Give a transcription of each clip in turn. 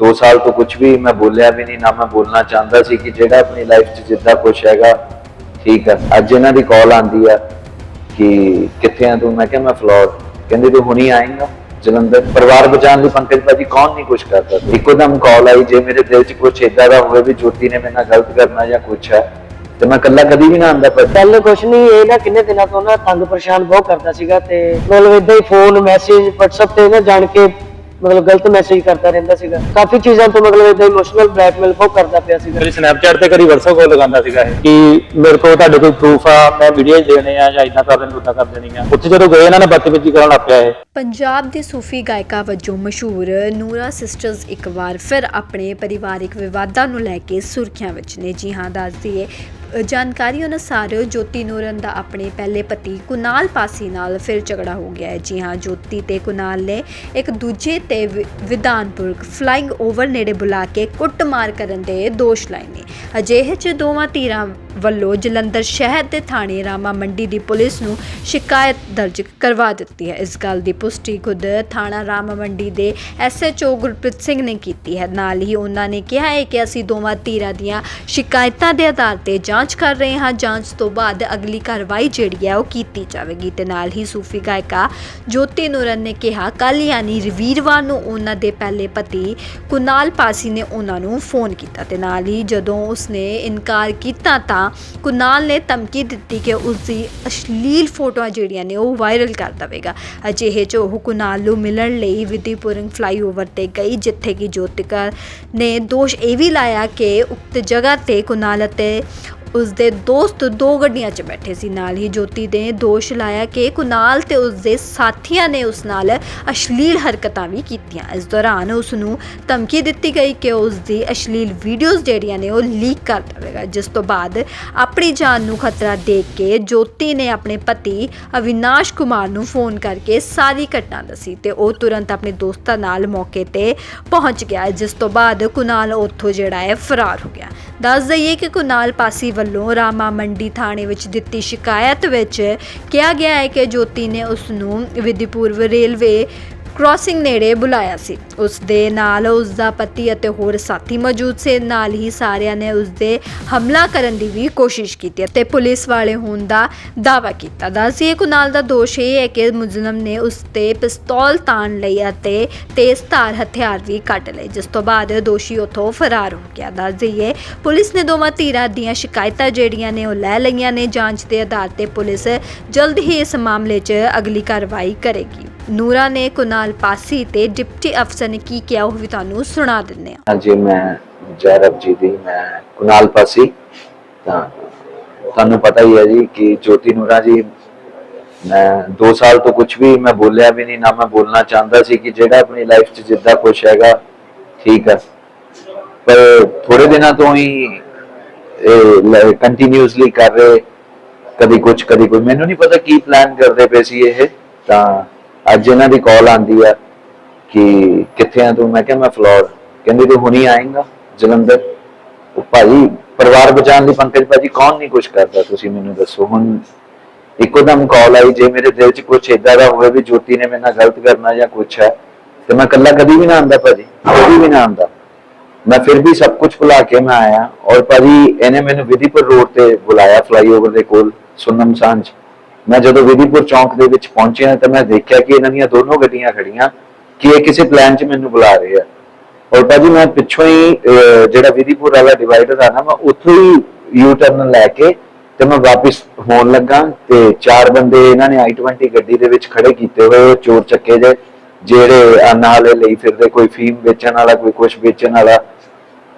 2 ਸਾਲ ਤੋਂ ਕੁਝ ਵੀ ਮੈਂ ਬੋਲਿਆ ਵੀ ਨਹੀਂ, ਨਾ ਮੈਂ ਬੋਲਣਾ ਚਾਹੁੰਦਾ ਸੀ ਕਿ ਜਿਹੜਾ ਆਪਣੀ ਲਾਈਫ 'ਚ ਜਿੱਦਾਂ ਕੁਝ ਹੈਗਾ, ਠੀਕ ਹੈ ਅੱਜ ਇਹਨਾਂ ਦੀ ਕਾਲ ਆਂਦੀ ਆ ਕਿ ਕਿੱਥੇ ਆ ਤੂੰ? ਮੈਂ ਕਿਹਾ ਮੈਂ ਫਲੋਰ। ਕਹਿੰਦੇ ਤੂੰ ਹੁਣੀ ਆਏਂਗਾ। ਜਲੰਧਰ। ਪਰਿਵਾਰ ਬਚਾਉਣ ਲਈ ਪੰਕਜ ਭਾਜੀ ਕੌਣ ਨਹੀਂ ਕੁਝ ਕਰਦਾ? ਇੱਕੋ ਕਾਲ ਆਈ ਜੇ ਮੇਰੇ ਦਿਲ 'ਚ ਕੁਝ ਏਦਾਂ ਦਾ ਹੋਵੇ ਵੀ ਜੋਤੀ ਨੇ ਮੇਰੇ ਨਾਲ ਗਲਤ ਕਰਨਾ ਜਾਂ ਕੁਝ ਹੈ ਤੇ ਮੈਂ ਇਕੱਲਾ ਕਦੀ ਵੀ ਨਾ ਆਂਦਾ ਪਰ ਪਹਿਲੇ ਕੁਛ ਨਹੀਂ, ਇਹ ਨਾ ਕਿੰਨੇ ਦਿਨਾਂ ਤੋਂ ਨਾ ਤੰਗ ਪਰੇਸ਼ਾਨ ਬਹੁਤ ਕਰਦਾ ਸੀਗਾ ਤੇ ਮਤਲਬ ਇਦਾਂ ਹੀ ਫੋਨ ਮੈਸੇਜ WhatsApp ਤੇ ਨਾ ਜਾਣ ਕੇ ਮਤਲਬ ਗਲਤ ਮੈਸੇਜ ਕਰਦਾ ਰਹਿੰਦਾ ਸੀਗਾ। ਕਾਫੀ ਚੀਜ਼ਾਂ ਤੋਂ ਮਤਲਬ ਇਦਾਂ ਇਮੋਸ਼ਨਲ ਬਲੈਕਮੇਲ ਬਹੁਤ ਕਰਦਾ ਪਿਆ ਸੀਗਾ। ਮੇਰੀ ਸਨੈਪਚੈਟ ਤੇ ਕਰੀ WhatsApp ਕਾਲ ਲਗਾਉਂਦਾ ਸੀਗਾ ਇਹ? ਕਿ ਮੇਰੇ ਕੋਲ ਤੁਹਾਡੇ ਕੋਈ ਪ੍ਰੂਫ ਆ ਮੈਂ ਵੀਡੀਓ ਦੇਣੇ ਆ ਜਾਂ ਇਦਾਂ ਕਰ ਦੇਣੀ ਉਦਾਂ ਕਰ ਦੇਣੀ ਆ। ਉੱਥੇ ਜਦੋਂ ਗਏ ਇਹਨਾਂ ਨੇ ਬਦਤਮੀਜ਼ੀ ਕਰਨ ਲੱਗ ਪਿਆ ਇਹ। ਪੰਜਾਬ ਦੀ ਸੂਫੀ ਗਾਇਕਾ ਵਜੋਂ ਮਸ਼ਹੂਰ ਨੂਰਾ ਸਿਸਟਰਸ ਇੱਕ ਵਾਰ ਫਿਰ ਆਪਣੇ ਪਰਿਵਾਰਿਕ ਵਿਵਾਦਾਂ ਨੂੰ ਲੈ ਕੇ ਸੁਰਖੀਆਂ ਵਿੱਚ ਨੇ। ਜੀ ਹਾਂ ਦੱਸ ਦਈਏ ਅ, ਜਾਣਕਾਰੀ ਅਨੁਸਾਰ ਜੋਤੀ ਨੂਰਨ ਦਾ ਆਪਣੇ ਪਹਿਲੇ ਪਤੀ ਕੁਨਾਲ ਪਾਸੀ ਨਾਲ ਫਿਰ ਝਗੜਾ ਹੋ ਗਿਆ ਹੈ। ਜੀ ਹਾਂ, ਜੋਤੀ ਤੇ ਕੁਨਾਲ ਨੇ ਇੱਕ ਦੂਜੇ ਤੇ ਵਿ- ਵਿਧਾਨਪੁਰ ਫਲਾਈਂਗ ਓਵਰ ਨੇੜੇ ਬੁਲਾ ਕੇ ਕੁੱਟਮਾਰ ਕਰਨ ਦੇ ਦੋਸ਼ ਲਾਏ ਨੇ। ਅਜਿਹੇ ਚ ਦੋਵਾਂ ਧੀਰਾਂ ਵੱਲੋਂ ਜਲੰਧਰ ਸ਼ਹਿਰ ਦੇ ਥਾਣੇ ਰਾਮਾ ਮੰਡੀ ਦੀ ਪੁਲਿਸ ਨੂੰ ਸ਼ਿਕਾਇਤ ਦਰਜ ਕਰਵਾ ਦਿੱਤੀ ਹੈ। ਇਸ ਗੱਲ ਦੀ ਪੁਸ਼ਟੀ ਖੁਦ ਥਾਣਾ ਰਾਮਾ ਮੰਡੀ ਦੇ ਐਸਐਚਓ ਗੁਰਪ੍ਰੀਤ ਸਿੰਘ ਨੇ ਕੀਤੀ ਹੈ। ਨਾਲ ਹੀ ਉਹਨਾਂ ਨੇ ਕਿਹਾ ਹੈ ਕਿ ਅਸੀਂ ਦੋਵਾਂ ਧਿਰਾਂ ਦੀਆਂ ਸ਼ਿਕਾਇਤਾਂ ਦੇ ਆਧਾਰ ਤੇ ਜਾਂਚ ਕਰ ਰਹੇ ਹਾਂ। ਜਾਂਚ ਤੋਂ ਬਾਅਦ ਅਗਲੀ ਕਾਰਵਾਈ ਜਿਹੜੀ ਹੈ ਉਹ ਕੀਤੀ ਜਾਵੇਗੀ ਤੇ ਨਾਲ ਹੀ ਸੂਫੀ ਗਾਇਕਾ ਜੋਤੀ ਨੂਰਨ ਨੇ ਕਿਹਾ ਕੱਲ ਯਾਨੀ ਵੀਰਵਾਰ ਨੂੰ ਉਹਨਾਂ ਦੇ ਪਹਿਲੇ ਪਤੀ ਕੁਨਾਲ ਪਾਸੀ ਨੇ ਉਹਨਾਂ ਨੂੰ ਫੋਨ ਕੀਤਾ ਤੇ ਨਾਲ ਹੀ ਜਦੋਂ ਉਸਨੇ ਇਨਕਾਰ ਕੀਤਾ ਤਾਂ ਕੁਨਾਲ ਨੇ ਧਮਕੀ ਦਿੱਤੀ ਕਿ ਉਸ ਦੀ ਅਸ਼ਲੀਲ ਫੋਟੋਆਂ ਜਿਹੜੀਆਂ ਨੇ ਉਹ ਵਾਇਰਲ ਕਰ ਦੇਵੇਗਾ। ਅਜਿਹੇ ਚ ਉਹ ਕੁਨਾਲ ਨੂੰ ਮਿਲਣ ਲਈ ਵਿਧੀਪੁਰਮ ਫਲਾਈਓਵਰ ਤੇ ਗਈ, ਜਿੱਥੇ ਕਿ ਜੋਤਿਕਾ ਨੇ ਦੋਸ਼ ਇਹ ਵੀ ਲਾਇਆ ਕਿ ਉਕਤ ਜਗ੍ਹਾ ਤੇ ਕੁਨਾਲ ਅਤੇ ਉਸ ਦੇ ਦੋਸਤ ਦੋ ਗੱਡੀਆਂ 'ਚ ਬੈਠੇ ਸੀ ਨਾਲ ਹੀ। ਜੋਤੀ ਨੇ ਦੋਸ਼ ਲਾਇਆ ਕਿ ਕੁਨਾਲ ਤੇ ਉਸ ਦੇ ਸਾਥੀਆਂ ਨੇ ਉਸ ਨਾਲ ਅਸ਼ਲੀਲ ਹਰਕਤਾਂ ਵੀ ਕੀਤੀਆਂ। ਇਸ ਦੌਰਾਨ ਉਸ ਨੂੰ ਧਮਕੀ ਦਿੱਤੀ ਗਈ ਕਿ ਉਸ ਦੀ ਅਸ਼ਲੀਲ ਵੀਡੀਓਜ਼ ਜਿਹੜੀਆਂ ਨੇ ਉਹ ਲੀਕ ਕਰ ਦੇਵੇਗਾ। ਜਿਸ ਤੋਂ ਬਾਅਦ ਆਪਣੀ ਜਾਨ ਨੂੰ ਖਤਰਾ ਦੇਖ ਕੇ ਜੋਤੀ ਨੇ ਆਪਣੇ ਪਤੀ ਅਵਿਨਾਸ਼ ਕੁਮਾਰ ਨੂੰ ਫੋਨ ਕਰਕੇ ਸਾਰੀ ਘਟਨਾ ਦੱਸੀ ਤੇ ਉਹ ਤੁਰੰਤ ਆਪਣੇ ਦੋਸਤਾਂ ਨਾਲ ਮੌਕੇ ਤੇ ਪਹੁੰਚ ਗਿਆ, ਜਿਸ ਤੋਂ ਬਾਅਦ ਕੁਨਾਲ ਉੱਥੋਂ ਜਿਹੜਾ ਹੈ ਫਰਾਰ ਹੋ ਗਿਆ। ਦੱਸ ਦਈਏ ਕਿ ਕੁਨਾਲ ਪਾਸੀ ਵੱਲੋਂ ਰਾਮਾ ਮੰਡੀ ਥਾਣੇ ਵਿੱਚ ਦਿੱਤੀ ਸ਼ਿਕਾਇਤ ਵਿੱਚ ਕਿਹਾ ਗਿਆ ਹੈ ਕਿ ਜੋਤੀ ਨੇ ਉਸ ਨੂੰ ਵਿਧੀਪੂਰਵ ਰੇਲਵੇ ਕ੍ਰਾਸਿੰਗ ਨੇੜੇ ਬੁਲਾਇਆ ਸੀ। ਉਸ ਦੇ ਨਾਲ ਉਸ ਦਾ ਪਤੀ ਅਤੇ ਹੋਰ ਸਾਥੀ ਮੌਜੂਦ ਸੀ। ਨਾਲ ਹੀ ਸਾਰਿਆਂ ਨੇ ਉਸ ਦੇ ਹਮਲਾ ਕਰਨ ਦੀ ਵੀ ਕੋਸ਼ਿਸ਼ ਕੀਤੀ ਅਤੇ ਪੁਲਿਸ ਵਾਲੇ ਹੋਣ ਦਾ ਦਾਅਵਾ ਕੀਤਾ। ਦੱਸਿਏ ਕੁਨਾਲ ਦਾ ਦੋਸ਼ ਇਹ ਹੈ ਕਿ ਮੁਜਰਮ ਨੇ ਉਸ ਤੇ ਪਿਸਤੌਲ ਤਾਣ ਲਈ ਅਤੇ ਤੇਜ਼ ਧਾਰ ਹਥਿਆਰ ਵੀ ਕੱਢ ਲਏ, ਜਿਸ ਤੋਂ ਬਾਅਦ ਦੋਸ਼ੀ ਉੱਥੋਂ ਫਰਾਰ ਹੋ ਗਿਆ। ਦੱਸ ਦਈਏ, ਪੁਲਿਸ ਨੇ ਦੋਵਾਂ ਧਿਰਾਂ ਦੀਆਂ ਸ਼ਿਕਾਇਤਾਂ ਜਿਹੜੀਆਂ ਨੇ ਉਹ ਲੈ ਲਈਆਂ ਨੇ। ਜਾਂਚ ਦੇ ਆਧਾਰ ਤੇ ਪੁਲਿਸ ਜਲਦ ਹੀ ਇਸ ਮਾਮਲੇ 'ਚ ਅਗਲੀ ਕਾਰਵਾਈ ਕਰੇਗੀ। ਨੂਰਾ ਨੇ ਕੁਨਾਲ ਪਾਸੀ ਤੇ ਡਿਪਟੀ ਅਫਸਰ ਨੇ ਕੀ ਕਿਹਾ ਉਹ ਵੀ ਤੁਹਾਨੂੰ ਸੁਣਾ ਦਿੰਦੇ ਹਾਂ। ਹਾਂਜੀ, ਮੈਂ ਜੈਰਬ ਜੀ ਦੀ, ਮੈਂ ਕੁਨਾਲ ਪਾਸੀ। ਤਾਂ ਤੁਹਾਨੂੰ ਪਤਾ ਹੀ ਹੈ ਜੀ ਕਿ ਜੋਤੀ ਨੂਰਾ ਜੀ, ਮੈਂ 2 ਸਾਲ ਤੋਂ ਕੁਝ ਵੀ ਮੈਂ ਬੋਲਿਆ ਵੀ ਨਹੀਂ, ਨਾ ਮੈਂ ਬੋਲਣਾ ਚਾਹੁੰਦਾ ਸੀ ਕਿ ਜਿਹੜਾ ਆਪਣੀ ਲਾਈਫ 'ਚ ਜਿੱਦਾਂ ਕੁਝ ਹੈਗਾ, ਠੀਕ ਹੈ। ਪਰ ਥੋੜੇ ਦਿਨਾਂ ਤੋਂ ਹੀ ਕੰਟੀਨਿਊਸਲੀ ਕਰ ਰਹੇ, ਕਦੀ ਕੁਝ ਕਦੀ ਕੋਈ। ਮੈਨੂੰ ਨਹੀਂ ਪਤਾ ਕੀ ਪਲਾਨ ਕਰਦੇ ਪਏ ਸੀ ਇਹ, ਤਾਂ ਅੱਜ ਇਹਨਾਂ ਦੀ ਕਾਲ ਆਂਦੀ ਆ ਕਿ ਕਿੱਥੇ ਆ ਤੂੰ? ਮੈਂ ਕਿਹਾ, ਮੈਂ ਫਲੋਰ। ਕਹਿੰਦੇ, ਤੂੰ ਹੁਣੀ ਆਏਂਗਾ, ਜਲੰਧਰ। ਉਹ ਭਾਜੀ ਪਰਿਵਾਰ ਬਚਾਉਣ ਲਈ ਪੰਕਜ ਭਾਜੀ ਕੌਣ ਨਹੀਂ ਕੁਝ ਕਰਦਾ, ਤੁਸੀਂ ਮੈਨੂੰ ਦੱਸੋ। ਹੁਣ ਇੱਕੋ ਦਮ ਕਾਲ ਆਈ, ਜੇ ਮੇਰੇ ਦਿਲ 'ਚ ਕੁਝ ਏਦਾਂ ਦਾ ਹੋਵੇ ਵੀ ਜੋਤੀ ਨੇ ਮੇਰੇ ਨਾਲ ਗਲਤ ਕਰਨਾ ਜਾਂ ਕੁਝ ਹੈ, ਤੇ ਮੈਂ ਇਕੱਲਾ ਕਦੀ ਵੀ ਨਾ ਆਂਦਾ ਭਾਜੀ, ਕਦੀ ਵੀ ਨਾ ਆਂਦਾ ਮੈਂ ਫਿਰ ਵੀ ਸਭ ਕੁਝ ਭੁਲਾ ਕੇ ਮੈਂ ਆਇਆ ਔਰ ਭਾਜੀ ਇਹਨੇ ਮੈਨੂੰ ਵਿਧੀਪੁਰ ਰੋਡ ਤੇ ਬੁਲਾਇਆ ਫਲਾਈਓਵਰ ਦੇ ਕੋਲ, ਸੁਨਮ ਸਾਂਝ। ਮੈਂ ਜਦੋਂ ਵਿਧੀਪੁਰ ਚੌਂਕ ਦੇ ਵਿੱਚ ਪਹੁੰਚਿਆ ਤਾਂ ਮੈਂ ਦੇਖਿਆ ਕਿ ਇਹਨਾਂ ਦੀਆਂ ਦੋਨੋਂ ਗੱਡੀਆਂ ਖੜੀਆਂ ਕਿ ਇਹ ਕਿਸੇ ਪਲਾਨ 'ਚ ਮੈਨੂੰ ਬੁਲਾ ਰਹੇ ਆ। ਔਰ ਭਾਜੀ ਮੈਂ ਪਿੱਛੋਂ ਹੀ ਜਿਹੜਾ ਵਿਧੀਪੁਰ ਵਾਲਾ ਡਿਵਾਈਡਰ ਆ ਨਾ ਮੈਂ ਉੱਥੋਂ ਹੀ ਯੂ ਟਰਨ ਲੈ ਕੇ ਤੇ ਮੈਂ ਵਾਪਸ ਹੋਣ ਲੱਗਾ ਤੇ ਚਾਰ ਬੰਦੇ ਇਹਨਾਂ ਨੇ i20 ਗੱਡੀ ਦੇ ਵਿੱਚ ਖੜੇ ਕੀਤੇ ਹੋਏ ਚੋਰ ਚੱਕੇ ਜੇ ਜਿਹੜੇ ਆਨਾ ਵਾਲੇ ਲਈ ਫਿਰਦੇ ਕੋਈ ਫੀਮ ਵੇਚਣ ਵਾਲਾ ਕੋਈ ਕੁਝ ਵੇਚਣ ਵਾਲਾ।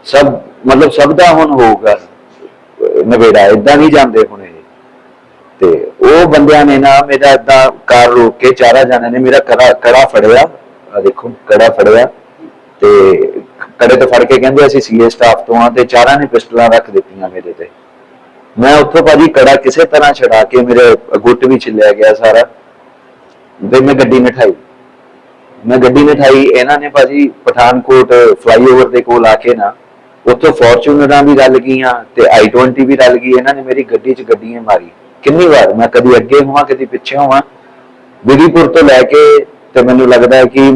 ਸਭ ਮਤਲਬ ਸਭ ਦਾ ਹੁਣ ਹੋਊਗਾ ਅਹ, ਨਵੇੜਾ ਇਦਾਂ ਨਹੀਂ ਜਾਂਦੇ ਹੁਣ। ਤੇ ਉਹ ਬੰਦਿਆਂ ਨੇ ਨਾ ਮੇਰਾ ਏਦਾਂ ਕਾਰ ਰੋਕ ਕੇ ਚਾਰਾ ਜਾਣੇ ਨੇ ਮੇਰਾ ਕੜਾ ਕੜਾ ਫੜਿਆ। ਆ ਦੇਖੋ, ਕੜਾ ਫੜਿਆ ਤੇ ਕੜੇ ਤੇ ਫੜ ਕੇ ਕਹਿੰਦੇ ਅਸੀਂ ਸੀਏ ਸਟਾਫ ਤੋਂ ਆ ਤੇ ਚਾਰਾਂ ਨੇ ਪਿਸਟਲਾਂ ਰੱਖ ਦਿੱਤੀਆਂ ਮੇਰੇ ਤੇ। ਮੈਂ ਉੱਥੋਂ ਭਾਜੀ ਕੜਾ ਕਿਸੇ ਤਰ੍ਹਾਂ ਛਡਾ ਕੇ ਮੇਰੇ ਗੁੱਟ ਵੀ ਛਿੱਲਿਆ ਗਿਆ ਸਾਰਾ ਤੇ ਮੈਂ ਗੱਡੀ ਨਠਾਈ ਮੈਂ ਗੱਡੀ ਨਠਾਈ ਇਹਨਾਂ ਨੇ ਭਾਜੀ ਪਠਾਨਕੋਟ ਫਲਾਈਓਵਰ ਦੇ ਕੋਲ ਆ ਕੇ ਨਾ ਉੱਥੋਂ ਫੋਰਚੂਨਰਾਂ ਵੀ ਰਲ ਗਈਆਂ ਤੇ i20 ਵੀ ਰਲ ਗਈ। ਇਹਨਾਂ ਨੇ ਮੇਰੀ ਗੱਡੀ 'ਚ ਗੱਡੀਆਂ ਮਾਰੀ ਕਿੰਨੀ ਵਾਰ? ਮੈਂ ਕਦੀ ਅੱਗੇ ਹੋਵਾਂ, ਕਦੀ ਪਿੱਛੇ ਹੋਵਾਂ? ਵਿਧੀਪੁਰ ਤੋਂ ਲੈ ਕੇ ਤੇ ਮੈਨੂੰ ਲੱਗਦਾ ਹੈ ਕਿ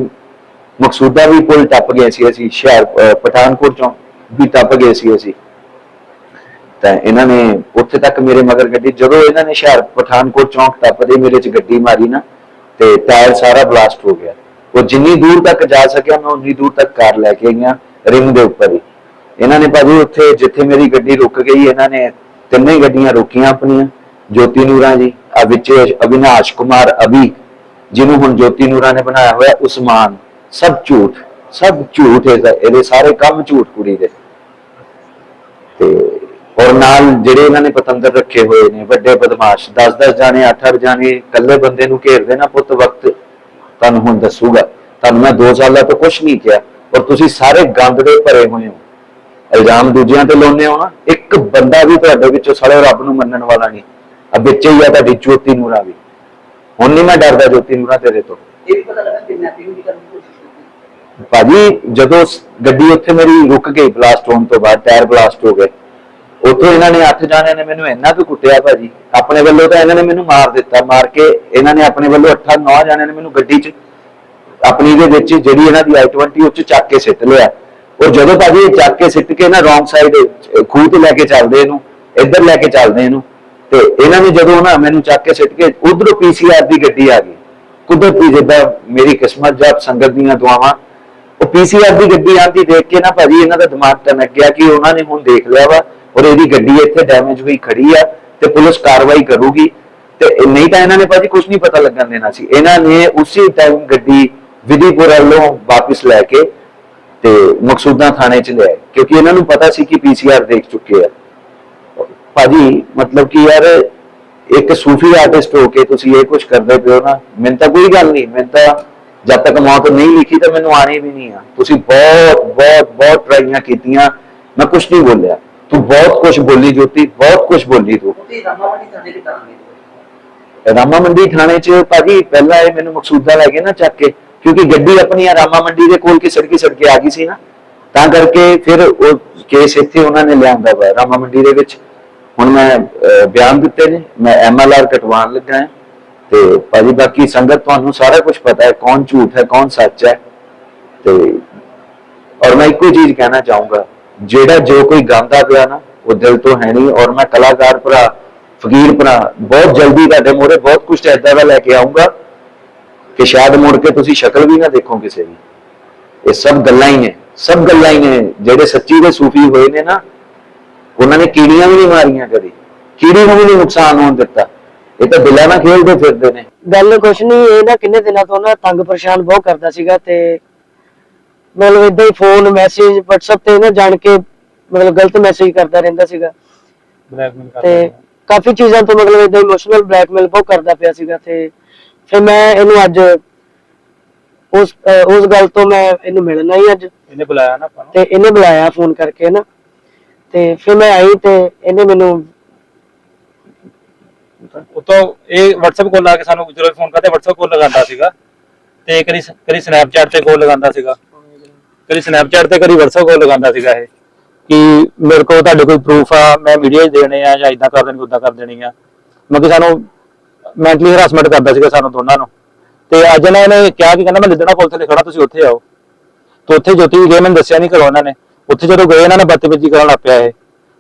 ਮਕਸੂਦਾ ਵੀ ਪੁਲ ਟੱਪ ਗਏ ਸੀ ਅਸੀਂ, ਸ਼ਹਿਰ ਪਠਾਨਕੋਟ ਚੋਂ ਵੀ ਟੱਪ ਗਏ ਸੀ ਅਸੀਂ। ਤਾਂ ਇਹਨਾਂ ਨੇ ਉੱਥੇ ਤੱਕ ਮੇਰੇ ਮਗਰ ਗੱਡੀ, ਜਦੋਂ ਇਹਨਾਂ ਨੇ ਸ਼ਹਿਰ, ਪਠਾਨਕੋਟ ਚੌਂਕ ਟੱਪਦੇ ਮੇਰੇ 'ਚ ਗੱਡੀ ਮਾਰੀ ਨਾ, ਤੇ ਟਾਇਰ ਸਾਰਾ ਬਲਾਸਟ ਹੋ ਗਿਆ। ਉਹ ਜਿੰਨੀ ਦੂਰ ਤੱਕ ਜਾ ਸਕਿਆ, ਮੈਂ ਉਨੀ ਦੂਰ ਤੱਕ ਕਾਰ ਲੈ ਕੇ ਗਿਆ ਰਿੰਗ ਦੇ ਉੱਪਰ ਹੀ। ਇਹਨਾਂ ਨੇ ਭਾਜੀ ਉੱਥੇ ਜਿੱਥੇ ਮੇਰੀ ਗੱਡੀ ਰੁਕ ਗਈ, ਇਹਨਾਂ ਨੇ ਤਿੰਨੇ ਗੱਡੀਆਂ ਰੋਕੀਆਂ ਆਪਣੀਆਂ। ਜੋਤੀ ਨੂਰਾ ਜੀ ਆ ਵਿੱਚ ਅਵਿਨਾਸ਼ ਕੁਮਾਰ ਅਭੀ, ਜਿਹਨੂੰ ਹੁਣ ਜੋਤੀ ਨੂਰਾ ਨੇ ਬਣਾਇਆ ਹੋਇਆ ਉਸਮਾਨ। ਸਭ ਝੂਠ ਸਭ ਝੂਠ ਹੈ ਇਹਦੇ ਸਾਰੇ ਕੰਮ ਝੂਠ ਕੁੜੀ ਦੇ। ਤੇ ਔਰ ਨਾਲ ਜਿਹੜੇ ਇਹਨਾਂ ਨੇ ਪਤੰਦਰ ਰੱਖੇ ਹੋਏ ਨੇ, ਵੱਡੇ ਬਦਮਾਸ਼ 10-10 ਜਾਣੇ 8-8 ਜਾਣੇ, ਇਕੱਲੇ ਬੰਦੇ ਨੂੰ ਘੇਰਦੇ ਨਾ ਪੁੱਤ ਵਕਤ, ਤੁਹਾਨੂੰ ਹੁਣ ਦੱਸੂਗਾ। ਤੁਹਾਨੂੰ ਮੈਂ 2 ਸਾਲਾਂ ਤੋਂ ਕੁਝ ਨਹੀਂ ਕਿਹਾ ਔਰ ਤੁਸੀਂ ਸਾਰੇ ਗੰਦ ਦੇ ਭਰੇ ਹੋਏ ਹੋ। ਇਲਜ਼ਾਮ ਦੂਜਿਆਂ ਤੇ ਲਾਉਂਦੇ ਹੋ ਨਾ, ਇੱਕ ਬੰਦਾ ਵੀ ਤੁਹਾਡੇ ਵਿੱਚੋਂ ਸਾਲੇ ਰੱਬ ਨੂੰ ਮੰਨਣ ਵਾਲਾ ਨਹੀਂ। ਆ ਵਿੱਚ ਹੀ ਆ ਤੁਹਾਡੀ ਜੋਤੀ ਨੂਰਾ ਵੀ ਹੁਣ ਨਹੀਂ ਮੈਂ ਡਰਦਾ ਜੋਤੀ ਨੂਰਾ ਤੇਰੇ ਤੋਂ। ਇਹ ਵੀ ਪਤਾ ਲੱਗਾ ਕਿਡਨੈਪਿੰਗ ਵੀ ਕਰਨ ਦੀ ਕੋਸ਼ਿਸ਼ ਕੀਤੀ ਭਾਜੀ ਜਦੋਂ ਗੱਡੀ ਉੱਥੇ ਮੇਰੀ ਰੁਕ ਗਈ ਬਲਾਸਟ ਹੋਣ ਤੋਂ ਬਾਅਦ ਟਾਇਰ ਬਲਾਸਟ ਹੋ ਗਏ। ਉੱਥੋਂ ਇਹਨਾਂ ਨੇ ਅੱਠ ਜਾਣਿਆਂ ਨੇ ਮੈਨੂੰ ਇੰਨਾ ਕੁ ਕੁੱਟਿਆ ਭਾਜੀ। ਆਪਣੇ ਵੱਲੋਂ ਤਾਂ ਇਹਨਾਂ ਨੇ ਮੈਨੂੰ ਮਾਰ ਦਿੱਤਾ ਮਾਰ ਕੇ ਇਹਨਾਂ ਨੇ ਆਪਣੇ ਵੱਲੋਂ ਅੱਠਾਂ ਨੌ ਜਾਣਿਆਂ ਨੇ ਮੈਨੂੰ ਗੱਡੀ 'ਚ ਆਪਣੀ ਦੇ ਵਿੱਚ ਜਿਹੜੀ ਇਹਨਾਂ ਦੀ i20 ਉੱਚ ਚੱਕ ਕੇ ਸਿੱਟ ਲਿਆ। ਔਰ ਜਦੋਂ ਭਾਜੀ ਇਹ ਚੱਕ ਕੇ ਸਿੱਟ ਕੇ ਨਾ ਰੋਂਗ ਸਾਈਡ ਖੂਹ ਤੇ ਲੈ ਕੇ ਚੱਲਦੇ ਇਹਨੂੰ ਇੱਧਰ ਲੈ ਕੇ ਚੱਲਦੇ ਇਹਨੂੰ। ਤੇ ਇਹਨਾਂ ਨੇ ਜਦੋਂ ਨਾ ਮੈਨੂੰ ਚੱਕ ਕੇ ਸਿੱਟ ਕੇ ਉਧਰੋਂ ਪੀਸੀਆਰ ਦੀ ਗੱਡੀ ਆ ਗਈ। ਕੁਦਰਤੀ ਜਿੱਦਾਂ ਮੇਰੀ ਕਿਸਮਤ ਜਾਂ ਸੰਗਤ ਦੀਆਂ ਦੁਆਵਾਂ, ਉਹ ਪੀਸੀਆਰ ਦੀ ਗੱਡੀ ਆਂਦੀ ਦੇਖ ਕੇ ਨਾ ਭਾਜੀ ਇਹਨਾਂ ਦਾ ਦਿਮਾਗ ਟਨਕ ਗਿਆ ਕਿ ਉਹਨਾਂ ਨੇ ਹੁਣ ਦੇਖ ਲਿਆ ਵਾ ਔਰ ਇਹਦੀ ਗੱਡੀ ਇੱਥੇ ਡੈਮੇਜ ਹੋਈ ਖੜੀ ਆ ਤੇ ਪੁਲਿਸ ਕਾਰਵਾਈ ਕਰੂਗੀ। ਤੇ ਨਹੀਂ ਤਾਂ ਇਹਨਾਂ ਨੇ ਭਾਜੀ ਕੁਝ ਨਹੀਂ ਪਤਾ ਲੱਗਣ ਦੇਣਾ ਸੀ। ਇਹਨਾਂ ਨੇ ਉਸੇ ਟਾਈਮ ਗੱਡੀ ਵਿਧੀਪੁਰਾ ਵੱਲੋਂ ਵਾਪਸ ਲੈ ਕੇ ਤੇ ਮਕਸੂਦਾ ਥਾਣੇ ਚ ਲਿਆਏ। ਕਿਉਂਕਿ ਇਹਨਾਂ ਨੂੰ ਪਤਾ ਸੀ ਕਿ ਪੀਸੀਆਰ ਦੇਖ ਚੁੱਕੇ ਆ। ਭਾਜੀ ਮਤਲਬ ਕਿ ਯਾਰ ਇੱਕ ਸੂਫੀ ਆਰਟਿਸਟ ਹੋ ਕੇ ਤੁਸੀਂ ਇਹ ਕੁਝ ਕਰਦੇ ਪਿਓ ਨਾ ਮੈਨੂੰ ਤਾਂ ਕੋਈ ਗੱਲ ਨਹੀਂ ਮੈਨੂੰ ਤਾਂ ਜਦ ਤੱਕ ਮੌਤ ਨਹੀਂ ਲਿਖੀ ਤਾਂ ਮੈਨੂੰ ਆਣੀ ਵੀ ਨਹੀਂ ਆ। ਤੁਸੀਂ ਬਹੁਤ ਬਹੁਤ ਬਹੁਤ ਟਰਾਈਆਂ ਕੀਤੀਆਂ ਮੈਂ ਕੁਝ ਨਹੀਂ ਬੋਲਿਆ। ਤੂੰ ਬਹੁਤ ਕੁਝ ਬੋਲੀ ਜੋਤੀ ਬਹੁਤ ਕੁਝ ਬੋਲੀ ਤੂੰ। ਰਾਮਾ ਮੰਡੀ ਥਾਣੇ 'ਚ ਭਾਜੀ ਪਹਿਲਾਂ ਇਹ ਮੈਨੂੰ ਮਕਸੂਦਾ ਲੈ ਗਏ ਨਾ ਚੱਕ ਕੇ ਕਿਉਂਕਿ ਗੱਡੀ ਆਪਣੀ ਆ ਰਾਮਾ ਮੰਡੀ ਦੇ ਕੋਲ ਕੀ ਸੜਕੀ ਸੜਕੇ ਆ ਗਈ ਸੀ ਨਾ। ਤਾਂ ਕਰਕੇ ਫਿਰ ਉਹ ਕੇਸ ਇੱਥੇ ਉਹਨਾਂ ਨੇ ਲਿਆਂਦਾ ਵਾ ਰਾਮਾ ਮੰਡੀ ਦੇ ਵਿੱਚ। ਹੁਣ ਮੈਂ ਬਿਆਨ ਦਿੱਤੇ ਨੇ, ਮੈਂ ਐਮਐਲਆਰ ਕਟਵਾਉਣ ਲੱਗਾ ਹਾਂ ਤੇ ਭਾਜੀ ਬਾਕੀ ਸੰਗਤ ਤੁਹਾਨੂੰ ਸਾਰਾ ਕੁਝ ਪਤਾ ਹੈ, ਕੌਣ ਝੂਠ ਹੈ, ਕੌਣ ਸੱਚ ਹੈ ਤੇ ਔਰ ਮੈਂ ਇੱਕੋ ਚੀਜ਼ ਕਹਿਣਾ ਚਾਹੂੰਗਾ, ਜਿਹੜਾ ਜੋ ਕੋਈ ਗਾਉਂਦਾ ਪਿਆ ਨਾ, ਉਹ ਦਿਲ ਤੋਂ ਹੈ ਨਹੀਂ ਔਰ ਮੈਂ ਕਲਾਕਾਰ ਭਰਾ, ਫਕੀਰ ਭਰਾ, ਬਹੁਤ ਜਲਦੀ ਤੁਹਾਡੇ ਮੋਰੇ ਬਹੁਤ ਕੁਝ ਏਦਾਂ ਦਾ ਲੈ ਕੇ ਆਉਂਗਾ ਕਿ ਸ਼ਾਇਦ ਮੁੜ ਕੇ ਤੁਸੀਂ ਸ਼ਕਲ ਵੀ ਨਾ ਦੇਖੋ ਕਿਸੇ ਦੀ। ਇਹ ਸਭ ਗੱਲਾਂ ਹੀ ਨੇ, ਸਭ ਗੱਲਾਂ ਹੀ ਨੇ ਜਿਹੜੇ ਸੱਚੀ ਦੇ ਸੂਫੀ ਹੋਏ ਨੇ ਨਾ ਉਹਨਾਂ ਨੇ ਕੀੜੀਆਂ ਵੀ ਨਹੀਂ ਮਾਰੀਆਂ ਕਦੀ। ਕੀੜੀ ਨੂੰ ਵੀ ਨਹੀਂ ਨੁਕਸਾਨ ਹੋਣ ਦਿੱਤਾ। ਇਹ ਤਾਂ ਦਿਲਾਂ ਨਾਲ ਖੇਡਦੇ ਫਿਰਦੇ ਨੇ। ਗੱਲ ਕੁਛ ਨਹੀਂ ਇਹ ਨਾ ਕਿੰਨੇ ਦਿਨਾਂ ਤੋਂ ਨਾ ਤੰਗ ਪਰੇਸ਼ਾਨ ਬਹੁਤ ਕਰਦਾ ਸੀਗਾ ਤੇ ਮਤਲਬ ਇਦਾਂ ਹੀ ਫੋਨ ਮੈਸੇਜ WhatsApp ਤੇ ਨਾ ਜਾਣ ਕੇ ਮਤਲਬ ਗਲਤ ਮੈਸੇਜ ਕਰਦਾ ਰਹਿੰਦਾ ਸੀਗਾ। ਬਲੈਕਮੇਲ ਤੇ ਕਾਫੀ ਚੀਜ਼ਾਂ ਤੋਂ ਮਤਲਬ ਇਦਾਂ ਇਮੋਸ਼ਨਲ ਬਲੈਕਮੇਲ ਬਹੁਤ ਕਰਦਾ ਪਿਆ ਸੀਗਾ ਤੇ ਫਿਰ ਮੈਂ ਇਹਨੂੰ ਅੱਜ ਉਸ ਉਸ ਗੱਲ ਤੋਂ ਮੈਂ ਇਹਨੂੰ ਮਿਲਣਾ ਹੀ ਅੱਜ। ਇਹਨੇ ਬੁਲਾਇਆ ਨਾ ਆਪਾਂ ਨੂੰ। ਤੇ ਇਹਨੇ ਬੁਲਾਇਆ ਫੋਨ ਕਰਕੇ ਨਾ। ਤੇ ਫਿਰ ਮੈਂ ਆਈ ਤੇ ਇਹਨੇ ਮੈਨੂੰ ਉਤੋਂ ਇਹ WhatsApp ਕਾਲ ਲਾ ਕੇ ਸਾਨੂੰ ਜਦੋਂ ਫੋਨ ਕਰਦੇ, WhatsApp ਕਾਲ ਲਗਾਉਂਦਾ ਸੀਗਾ। ਤੇ ਕਦੀ ਕਦੀ Snapchat ਤੇ ਕਾਲ ਲਗਾਉਂਦਾ ਸੀਗਾ। ਕਦੀ Snapchat ਤੇ ਕਦੀ WhatsApp ਕਾਲ ਲਗਾਉਂਦਾ ਸੀਗਾ ਇਹ, ਕਿ ਮੇਰੇ ਕੋਲ ਤੁਹਾਡੇ ਕੋਈ ਪ੍ਰੂਫ ਆ, ਮੈਂ ਵੀਡੀਓ ਦੇਣੇ ਆ ਜਾਂ ਇਦਾਂ ਕਰ ਦੇਣੀ ਉਦਾਂ ਕਰ ਦੇਣੀ ਆ। ਮਤਲਬ ਸਾਨੂੰ ਮੈਂਟਲੀ ਹਰਾਸਮੈਂਟ ਕਰਦਾ ਸੀਗਾ ਸਾਨੂੰ ਦੋਨਾਂ ਨੂੰ। ਤੇ ਅੱਜ ਨਾ ਇਹਨੇ ਕਿਹਾ ਕਿ ਕਹਿੰਦਾ ਮੈਂ ਲਿੱਦਣਾ ਪੁਲਿਸ ਥੱਲੇ ਖੜਾ, ਤੁਸੀਂ ਉੱਥੇ ਆਓ। ਤੇ ਉੱਥੇ ਜੋਤੀ ਗਏ ਮੈਨੂੰ ਦੱਸਿਆ ਨਹੀਂ ਕਰੋ ਇਹਨਾਂ ਨੇ। ਉੱਥੇ ਜਦੋਂ ਗਏ, ਇਹਨਾਂ ਨੇ ਬਦਤਮੀਜ਼ੀ ਕਰਨ ਲੱਗ ਪਿਆ ਇਹ।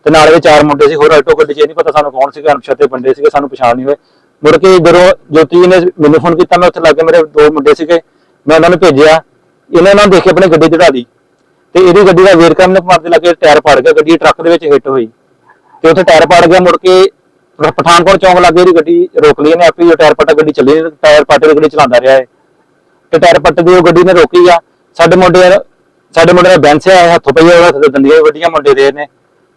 ਤੇ ਨਾਲ ਚਾਰ ਮੁੰਡੇ ਸੀ, ਹੋਰ ਆਟੋ ਗੱਡੀ 'ਚ ਇਹ ਨਹੀਂ ਪਤਾ ਸਾਨੂੰ ਕੌਣ ਸੀਗੇ, ਅਣਪਛਾਤੇ ਬੰਦੇ ਸੀਗੇ, ਸਾਨੂੰ ਪਛਾਣ ਨਹੀਂ ਹੋਏ। ਮੁੜ ਕੇ ਜਦੋਂ ਜੋਤੀ ਨੇ ਮੈਨੂੰ ਫੋਨ ਕੀਤਾ, ਮੈਂ ਉੱਥੇ ਲੱਗੇ ਮੇਰੇ ਦੋ ਮੁੰਡੇ ਸੀਗੇ, ਮੈਂ ਉਹਨਾਂ ਨੂੰ ਭੇਜਿਆ, ਇਹਨਾਂ ਨੂੰ ਦੇਖ ਕੇ ਆਪਣੇ ਗੱਡੀ ਚੜਾ ਲਈ। ਤੇ ਇਹਦੀ ਗੱਡੀ ਦਾ ਵੇਰ ਕਰਨ ਮਾਰਦੇ ਲੱਗੇ ਟਾਇਰ ਫੜ ਗਿਆ, ਗੱਡੀ ਟਰੱਕ ਦੇ ਵਿੱਚ ਹਿੱਟ ਹੋਈ। ਤੇ ਉੱਥੇ ਟਾਇਰ ਪੜ ਗਿਆ, ਮੁੜ ਕੇ ਪਠਾਨਕੋਟ ਚੌਂਕ ਲੱਗੇ ਇਹਦੀ ਗੱਡੀ ਰੋਕ ਲਈ ਇਹਨੇ, ਆਪੇ ਹੀ ਟਾਇਰ ਪੱਟਾ ਗੱਡੀ ਚੱਲੀ, ਟਾਇਰ ਪੱਟ ਗੱਡੀ ਚਲਾਉਂਦਾ ਰਿਹਾ ਹੈ ਤੇ ਟਾਇਰ ਪੱਟ ਦੀ ਉਹ ਗੱਡੀ ਨੇ ਰੋਕੀ ਆ। ਸਾਡੇ ਮੁੰਡੇ ਸਾਡੇ ਮੁੰਡੇ ਦਾ ਬੈਂਸ ਆ ਹੱਥੋਂ ਪਈ ਉਹਦਾ ਹੱਥ ਦੰਦੀਆਂ ਵੀ ਵੱਡੀਆਂ ਮੁੰਡੇ ਦੇ ਨੇ।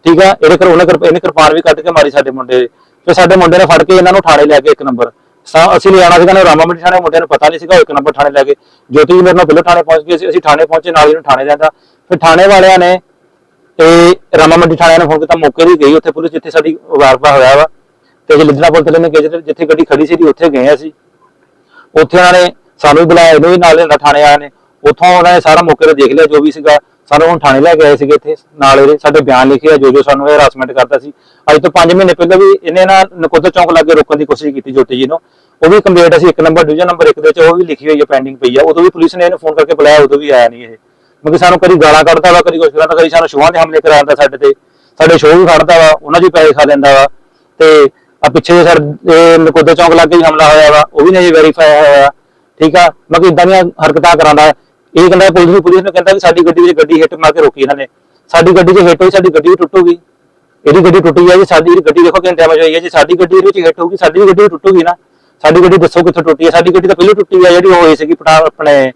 ਠੀਕ ਆ? ਇਹਦੇ ਘਰ ਉਹਨੇ ਇਹਨੇ ਕਿਰਪਾਨ ਵੀ ਕੱਢ ਕੇ ਮਾਰੀ ਸਾਡੇ ਮੁੰਡੇ ਦੇ। ਤੇ ਸਾਡੇ ਮੁੰਡੇ ਨੇ ਫੜ ਕੇ ਇਹਨਾਂ ਨੂੰ ਥਾਣੇ ਲੈ ਕੇ ਇੱਕ ਨੰਬਰ। ਸਾ- ਅਸੀਂ ਲਿਆਣਾ ਸੀਗਾ ਨਾ ਰਾਮਾ ਮੰਡੀ ਥਾਣੇ, ਮੁੰਡੇ ਨੂੰ ਪਤਾ ਨਹੀਂ ਸੀਗਾ, ਉਹ ਇੱਕ ਨੰਬਰ ਥਾਣੇ ਲੈ ਕੇ। ਜੋਤੀ ਜੀ ਮੇਰੇ ਨਾਲ ਪਹਿਲਾਂ ਥਾਣੇ ਪਹੁੰਚ ਗਏ ਸੀ ਅਸੀਂ ਥਾਣੇ ਪਹੁੰਚੇ, ਨਾਲ ਹੀ ਨੂੰ ਥਾਣੇ ਜਾਂਦਾ ਫਿਰ ਥਾਣੇ ਵਾਲਿਆਂ ਨੇ ਤੇ ਰਾਮਾ ਮੰਡੀ ਥਾਣੇ ਨੂੰ ਫੋਨ ਕੀਤਾ, ਮੌਕੇ ਦੀ ਗਈ, ਉੱਥੇ ਪੁਲਿਸ ਜਿੱਥੇ ਸਾਡੀ ਵਾਰਪਾ ਹੋਇਆ ਵਾ। ਤੇ ਜੇ ਲਿਜਣਾ ਪੁਲਿਸ ਵਾਲੇ ਨੇ ਗਏ, ਜਿੱਥੇ- ਜਿੱਥੇ ਗੱਡੀ ਖੜੀ ਸੀ ਉੱਥੇ ਗਏ ਅਸੀਂ। ਉੱਥੇ ਉਹਨਾਂ ਨੇ ਸਾਨੂੰ ਵੀ ਬੁਲਾਇਆ, ਇਹਨੂੰ ਵੀ ਨਾਲ ਲੈਂਦਾ ਥਾਣੇ ਆਇਆ ਨੇ। ਉੱਥੋਂ ਉਹਨਾਂ ਨੇ ਸਾਰਾ ਮੌਕੇ ਤੇ ਦੇਖ ਲਿਆ, ਜੋ ਵੀ ਸੀਗਾ ਸਾਨੂੰ ਹੁਣ ਥਾਣੇ ਲੈ ਕੇ ਆਏ ਸੀਗੇ ਇੱਥੇ, ਨਾਲ ਇਹਦੇ ਸਾਡੇ ਬਿਆਨ ਲਿਖੇ ਆ, ਜੋ ਜੋ ਸਾਨੂੰ ਹਰਾਸਮੈਂਟ ਕਰਦਾ ਸੀ। ਅੱਜ ਤੋਂ 5 ਮਹੀਨੇ ਪਹਿਲਾਂ ਵੀ ਇਹਨੇ ਨਾ ਨਕੋਦਰ ਚੌਂਕ ਲਾਗੇ ਰੋਕਣ ਦੀ ਕੋਸ਼ਿਸ਼ ਕੀਤੀ ਜੋਤੀ ਜੀ ਨੂੰ। ਉਹ ਵੀ ਕੰਪਲੀਟ ਅਸੀਂ ਇੱਕ ਨੰਬਰ ਡਿਵੀਜ਼ਨ ਨੰਬਰ 1 ਦੇ ਵਿੱਚ ਉਹ ਵੀ ਲਿਖੀ ਹੋਈ ਹੈ ਪੈਂਡਿੰਗ ਪਈ ਆ। ਉਦੋਂ ਵੀ ਪੁਲਿਸ ਨੇ ਇਹਨੂੰ ਫੋਨ ਕਰਕੇ ਬੁਲਾਇਆ, ਉਦੋਂ ਵੀ ਆਇਆ ਨਹੀਂ ਇਹ। ਕਿਉਂਕਿ ਸਾਨੂੰ ਕਦੀ ਗਾਲਾਂ ਕੱਢਦਾ ਵਾ, ਕਦੀ ਕੁਛ ਕਰਦਾ, ਕਦੀ ਸਾਨੂੰ ਸ਼ੋਹਾਂ ਦੇ ਹਮਲੇ ਕਰਾਉਂਦਾ ਸਾਡੇ ਤੇ। ਸਾਡੇ ਸ਼ੋਅ ਵੀ ਖੜਦਾ ਵਾ, ਉਹਨਾਂ ਦੀ ਪੈਸੇ ਖਾ ਲੈਂਦਾ ਵਾ। ਤੇ ਆ ਪਿੱਛੇ ਜੇ ਸਾਡੇ ਨਕੋਦਰ ਚੌਂਕ ਲਾਗੇ ਹੀ ਹਮਲਾ ਹੋਇਆ ਵਾ, ਉਹ ਵੀ ਨਹੀਂ ਵੈਰੀਫਾਈ ਹੋਇਆ। ਠੀਕ ਆ ਬਾਕੀ ਇਦਾਂ ਦੀਆਂ ਹਰਕਤਾਂ ਕਰਾਉਂਦਾ ਇਹ ਕਹਿੰਦਾ ਪੁਲਿਸ ਨੂੰ ਪੁਲਿਸ ਨੂੰ ਕਹਿੰਦਾ ਕਿ ਸਾਡੀ ਗੱਡੀ ਵਿੱਚ ਗੱਡੀ ਹਿੱਟ ਮਾਰ ਕੇ ਰੋਕੀ ਇਹਨਾਂ ਨੇ। ਸਾਡੀ ਗੱਡੀ 'ਚ ਹਿੱਟ ਹੋਈ, ਸਾਡੀ ਗੱਡੀ ਵੀ ਟੁੱਟੂਗੀ। ਇਹਦੀ ਗੱਡੀ ਟੁੱਟੀ ਹੈ ਜੀ, ਸਾਡੀ ਗੱਡੀ ਦੇਖੋ ਕਿੰਨੀ ਡੈਮੇਜ ਹੋਈ ਹੈ ਜੀ। ਸਾਡੀ ਗੱਡੀ ਇਹਦੇ ਵਿੱਚ ਹਿੱਟ ਹੋਊਗੀ, ਸਾਡੀ ਵੀ ਗੱਡੀ ਵੀ ਟੁੱਟੂਗੀ ਨਾ। ਸਾਡੀ ਗੱਡੀ ਦੱਸੋ ਕਿੱਥੋਂ ਟੁੱਟੀ ਹੈ ਸਾਡੀ ਗੱਡੀ ਤਾਂ ਪਹਿਲਾਂ ਟੁੱਟੀ ਹੈ ਜਿਹੜੀ ਉਹ ਹੋਈ ਸੀਗੀ ਪਟਾ ਆਪਣੇ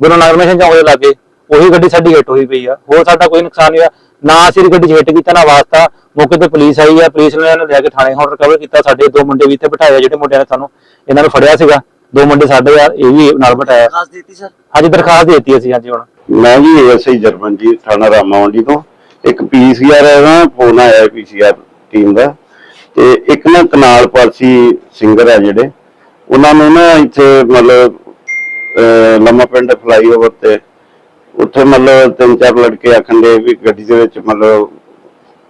ਗੁਰੂ ਨਾਨਕ ਸਿੰਘ ਚੌਂਕ ਦੇ ਲਾਗੇ। ਉਹੀ ਗੱਡੀ ਸਾਡੀ ਹਿੱਟ ਹੋਈ ਪਈ ਆ। ਹੋਰ ਸਾਡਾ ਕੋਈ ਨੁਕਸਾਨ ਨਹੀਂ ਆ ਨਾ ਅਸੀਂ ਇਹਦੀ ਗੱਡੀ 'ਚ ਹਿੱਟ ਕੀਤਾ, ਨਾ ਵਾਸਤਾ। ਮੌਕੇ ਤੇ ਪੁਲਿਸ ਆਈ ਆ। ਪੁਲਿਸ ਨੇ ਇਹਨੂੰ ਲੈ ਕੇ ਥਾਣੇ ਹੁਣ ਰਿਕਵਰ ਕੀਤਾ। ਸਾਡੇ ਦੋ ਮੁੰਡੇ ਵੀ ਇੱਥੇ ਬਿਠਾਏ ਜਿਹੜੇ ਮੁੰਡਿਆਂ ਨੇ ਸਾਨੂੰ ਇਹਨਾਂ ਨੂੰ ਫੜਿਆ ਸੀਗਾ। ਦੋ ਮੁੰਡੇ ਸਾਡੇ ਆ ਇਹ ਵੀ ਨਾਲ ਬਿਠਾਇਆ। ਖਾਸ ਦਿੱਤੀ ਸਰ? ਹਾਂਜੀ ਦਰਖਾਸਤ ਦੇ ਦਿੱਤੀ ਅਸੀਂ ਹਾਂਜੀ ਹੁਣ। ਮੈਂ ਜੀ ਐਸਆਈ ਜਰਮਨ ਜੀ ਥਾਣਾ ਰਾਮਾਵੰਡੀ ਤੋਂ। ਇੱਕ ਪੀਸੀਆਰ ਦਾ ਫੋਨ ਆਇਆ ਪੀਸੀਆਰ ਟੀਮ ਦਾ। ਤੇ ਇੱਕ ਨਾ ਕਨਾਲ ਪਾਲਸੀ ਸਿੰਗਰ ਹੈ ਜਿਹੜੇ ਉਹਨਾਂ ਨੂੰ ਨਾ ਇੱਥੇ ਮਤਲਬ ਲੰਮਾ ਪਿੰਡ ਫਲਾਈਓਵਰ ਤੇ ਉੱਥੇ ਮਤਲਬ ਤਿੰਨ ਚਾਰ ਲੜਕੇ ਆਖਣ ਦੇ ਵੀ ਗੱਡੀ ਦੇ ਵਿੱਚ ਮਤਲਬ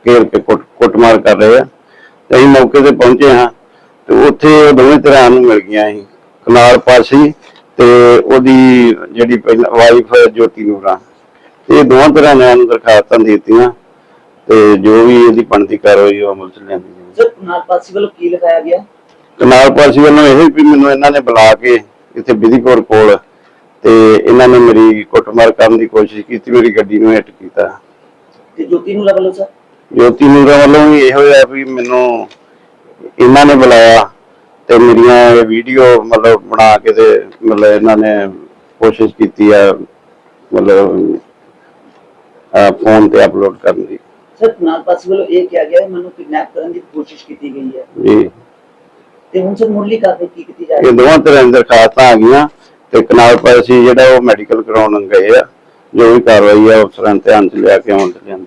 ਘੇਰ ਕੇ ਕੁੱਟ ਕੁੱਟਮਾਰ ਕਰ ਰਹੇ ਆ। ਤੇ ਅਸੀਂ ਮੌਕੇ ਤੇ ਪਹੁੰਚੇ ਹਾਂ ਤੇ ਉੱਥੇ ਦੋਵੇਂ ਤਰ੍ਹਾਂ ਨੂੰ ਮਿਲ ਗਈਆਂ ਸੀ ਕਨਾਲ ਪਾਸੀ ਤੇ ਉਹਦੀ ਜਿਹੜੀ ਪਹਿਲਾਂ ਵਾਈਫ ਜੋਤੀ ਨੂਰਾ। ਇਹ ਦੋਵਾਂ ਤਰ੍ਹਾਂ ਨੇ ਨੂੰ ਦਰਖਾਸਤਾਂ ਦਿੱਤੀਆਂ ਤੇ ਜੋ ਵੀ ਇਹਦੀ ਬਣਦੀ ਕਾਰਵਾਈ ਉਹ ਅਮਲ ਚ ਲਿਆਂਦੀ ਜਾਊਗੀ। ਸਰ ਨਾਲ ਪਾਸੀ ਵੱਲੋਂ ਕੀ ਲਿਖਾਇਆ ਗਿਆ? ਕਨਾਲ ਪਾਸੀ ਵੱਲੋਂ ਇਹ ਵੀ ਮੈਨੂੰ ਇਹਨਾਂ ਨੇ ਬੁਲਾ ਕੇ ਇੱਥੇ ਵਿਧੀਪੁਰ ਕੋਲ ਤੇ ਇਹਨਾਂ ਨੇ ਮੇਰੀ ਕੁੱਟਮਾਰ ਕਰਨ ਦੀ ਕੋਸ਼ਿਸ਼ ਕੀਤੀ ਮੇਰੀ ਗੱਡੀ ਨੂੰ ਹਿੱਟ ਕੀਤਾ। ਤੇ ਜੋਤੀ ਨੂੰ ਵੱਲੋਂ ਸਰ? ਜੋਤੀ ਨੂਰਾ ਵੱਲੋਂ ਵੀ ਇਹੋ ਹੋਇਆ ਵੀ ਮੈਨੂੰ ਇਹਨਾਂ ਨੇ ਬੁਲਾਇਆ ਤੇ ਮੇਰੀਆਂ ਇਹ ਵੀਡੀਓ ਮਤਲਬ ਬਣਾ ਕੇ ਤੇ ਮਤਲਬ ਇਹਨਾਂ ਨੇ ਕੋਸ਼ਿਸ਼ ਕੀਤੀ ਆ ਮਤਲਬ ਫੋਨ ਤੇ ਅਪਲੋਡ ਕਰਨ ਦੀ। ਸਰ ਨਾਲ ਪਾਸੀ ਵੱਲੋਂ ਇਹ ਕਿਹਾ ਗਿਆ ਮੈਨੂੰ ਕਿਡਨੈਪ ਕਰਨ ਦੀ ਕੋਸ਼ਿਸ਼ ਕੀਤੀ ਗਈ ਹੈ। ਜੀ। ਤੇ ਹੁਣ ਸਰ ਮੁਰਲੀ ਕਾਰਵਾਈ ਕੀ ਕੀਤੀ ਜਾ ਇਹ ਦੋਵਾਂ ਤਰ੍ਹਾਂ ਦੀਆਂ ਦਰਖਾਸਤਾਂ ਆ ਗਈਆਂ ਤੇ ਕਨਾਲ ਪਾਸੀ ਜਿਹੜਾ ਉਹ ਮੈਡੀਕਲ ਕਰਾਉਣ ਗਏ ਆ ਜੋ ਵੀ ਕਾਰਵਾਈ ਆ ਅਫਸਰਾਂ ਨੇ ਧਿਆਨ ਚ ਲਿਆ ਕੇ ਅਮਲ ਚ ਲਿਆਂਦੀ